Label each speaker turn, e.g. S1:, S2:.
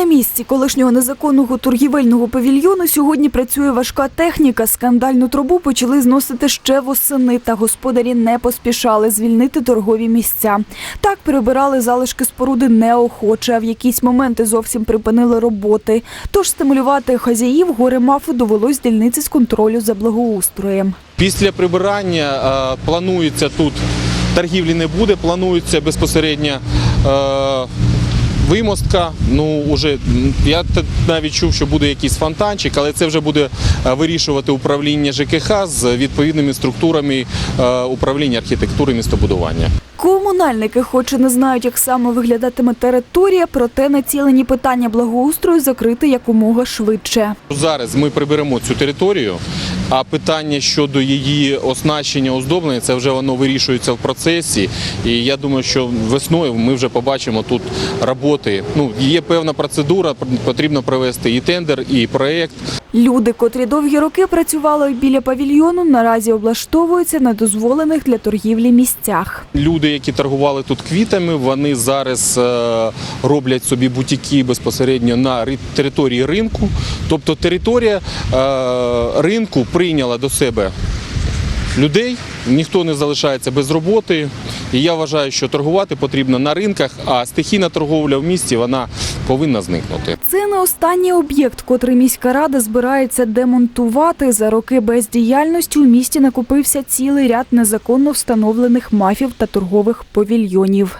S1: місці колишнього незаконного торгівельного павільйону сьогодні працює важка техніка. Скандальну трубу почали зносити ще восени, та господарі не поспішали звільнити торгові місця. Так перебирали залишки споруди неохоче, а в якісь моменти зовсім припинили роботи. Тож стимулювати хазяїв горе мафу довелось дільниці з контролю за благоустроєм.
S2: Після прибирання е, планується тут торгівлі не буде, планується безпосередньо е, вимостка. Ну уже я навіть чув, що буде якийсь фонтанчик, але це вже буде е, вирішувати управління ЖКХ з відповідними структурами е, управління архітектури містобудування.
S1: Комунальники, хоч і не знають, як саме виглядатиме територія, проте націлені питання благоустрою закрити якомога швидше.
S2: Зараз ми приберемо цю територію, а питання щодо її оснащення, оздоблення, це вже воно вирішується в процесі. І я думаю, що весною ми вже побачимо тут роботи. Ну, є певна процедура, потрібно провести і тендер, і проєкт.
S1: Люди, котрі довгі роки працювали біля павільйону, наразі облаштовуються на дозволених для торгівлі місцях.
S2: Люди, які торгували тут квітами, вони зараз е, роблять собі бутіки безпосередньо на території ринку. Тобто територія е, ринку прийняла до себе людей, ніхто не залишається без роботи. І я вважаю, що торгувати потрібно на ринках, а стихійна торговля в місті вона повинна зникнути.
S1: Це не останній об'єкт, котрий міська рада збирається демонтувати. За роки бездіяльності у місті накопився цілий ряд незаконно встановлених мафів та торгових павільйонів.